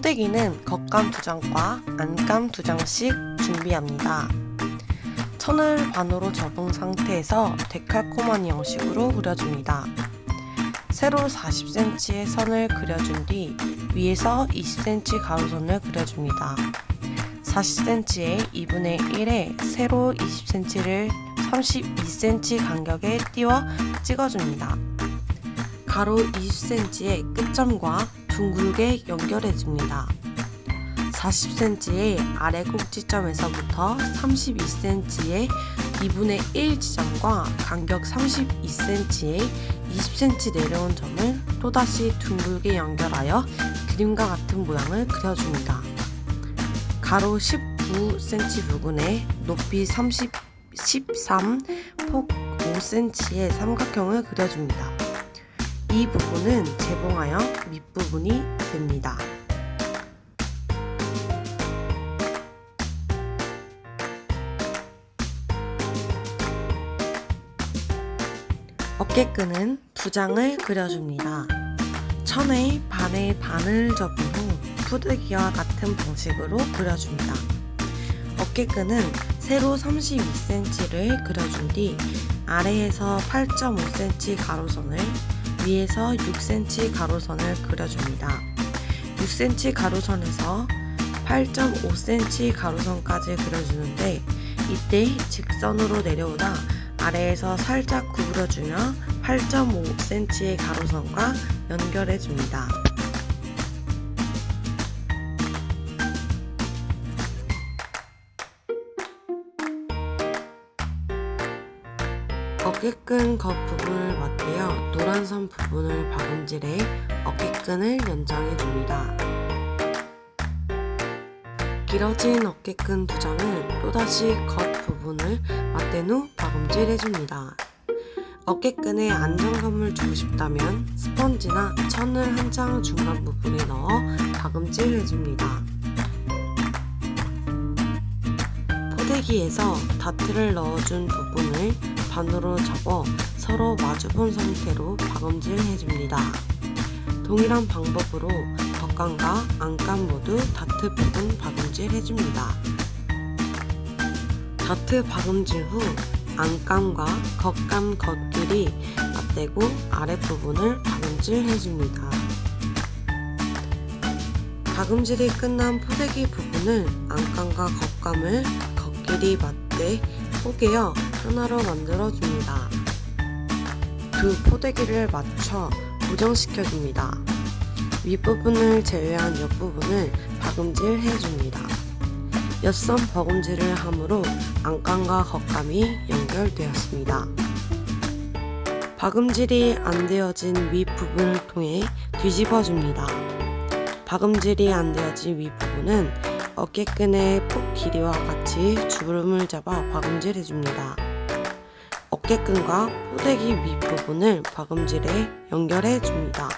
포대기는 겉감 두 장과 안감 두 장씩 준비합니다. 천을 반으로 접은 상태에서 데칼코마니 형식으로 그려줍니다. 세로 40cm의 선을 그려준 뒤 위에서 20cm 가로선을 그려줍니다. 40cm의 2분의 1에 세로 20cm를 32cm 간격에 띄워 찍어줍니다. 가로 20cm의 끝점과 둥글게 연결해줍니다. 40cm의 아래 꼭지점에서부터 32cm의 2분의 1 지점과 간격 32cm의 20cm 내려온 점을 또다시 둥글게 연결하여 그림과 같은 모양을 그려줍니다. 가로 19cm 부분에 높이 30, 13, 폭 5cm의 삼각형을 그려줍니다. 이 부분은 재봉하여 밑부분이 됩니다. 어깨끈은 두 장을 그려줍니다. 천의 반의 반을 접은 후 푸드기와 같은 방식으로 그려줍니다. 어깨끈은 세로 32cm를 그려준 뒤 아래에서 8.5cm 가로선을 위에서 6cm 가로선을 그려줍니다. 6cm 가로선에서 8.5cm 가로선까지 그려주는데 이때 직선으로 내려오다 아래에서 살짝 구부려주며 8.5cm의 가로선과 연결해줍니다. 어깨끈 겉부분을 맞대어 노란 선 부분을 박음질해 어깨끈을 연장해 줍니다. 길어진 어깨끈 두 장을 또다시 겉부분을 맞댄 후 박음질해 줍니다. 어깨끈에 안정감을 주고 싶다면 스펀지나 천을 한 장 중간 부분에 넣어 박음질해 줍니다. 포대기에서 다트를 넣어준 부분을 반으로 접어 서로 마주본 상태로 박음질 해줍니다. 동일한 방법으로 겉감과 안감 모두 다트 부분 박음질 해줍니다. 다트 박음질 후 안감과 겉감 겉들이 맞대고 아랫부분을 박음질 해줍니다. 박음질이 끝난 포대기 부분을 안감과 겉감을 겉길이 맞대 포개어 하나로 만들어줍니다. 두 포대기를 맞춰 고정시켜줍니다. 윗부분을 제외한 옆부분을 박음질 해줍니다. 엿선 버금질을 함으로 안감과 겉감이 연결되었습니다. 박음질이 안 되어진 윗부분을 통해 뒤집어줍니다. 박음질이 안 되어진 윗부분은 어깨끈의 폭 길이와 같이 주름을 잡아 박음질 해줍니다. 어깨끈과 포대기 윗부분을 박음질에 연결해 줍니다.